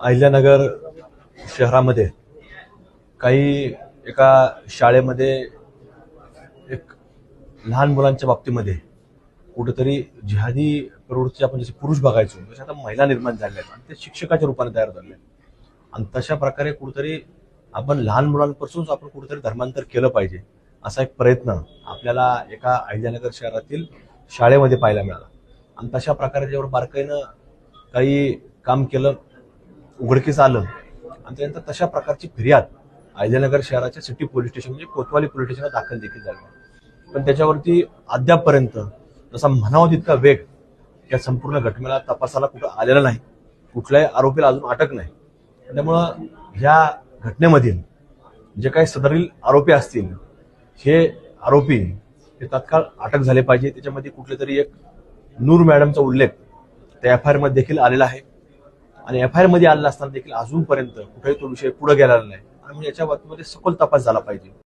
अहिल्यानगर शहरामध्ये काही एका शाळेमध्ये एक लहान मुलांच्या बाबतीमध्ये कुठेतरी जिहादी प्रवृत्ती आपण जसे पुरुष बघायचो तसे आता महिला निर्माण झाल्या आहेत आणि ते शिक्षकाच्या रूपाने तयार झाले आणि तशा प्रकारे कुठेतरी आपण लहान मुलांपासूनच आपण कुठेतरी धर्मांतर केलं पाहिजे असा एक प्रयत्न आपल्याला एका अहिल्यानगर शहरातील शाळेमध्ये पाहायला मिळाला. आणि तशा प्रकारे त्याच्यावर बारकाईनं काही काम केलं उघडकीस आलं आणि त्यानंतर तशा प्रकारची फिर्याद अहिल्यानगर शहराच्या सिटी पोलीस स्टेशन म्हणजे कोतवाली पोलीस स्टेशनला दाखल देखील झाली. पण त्याच्यावरती अद्यापपर्यंत जसा म्हणावा तितका वेग या संपूर्ण घटनेला तपासाला कुठं आलेला नाही. कुठल्याही आरोपीला अजून अटक नाही. त्यामुळं ह्या घटनेमधील जे काही सदरील आरोपी असतील हे आरोपी हे तत्काळ अटक झाले पाहिजे. त्याच्यामध्ये कुठले तरी एक नूर मॅडमचा उल्लेख त्या एफ आय आरमध्ये देखील आलेला आहे. आणि एफ आयमध्ये आलेला असताना देखील अजूनपर्यंत कुठेही तो विषय पुढे गेलेला नाही. आणि याच्या बाबतीमध्ये सखोल तपास झाला पाहिजे.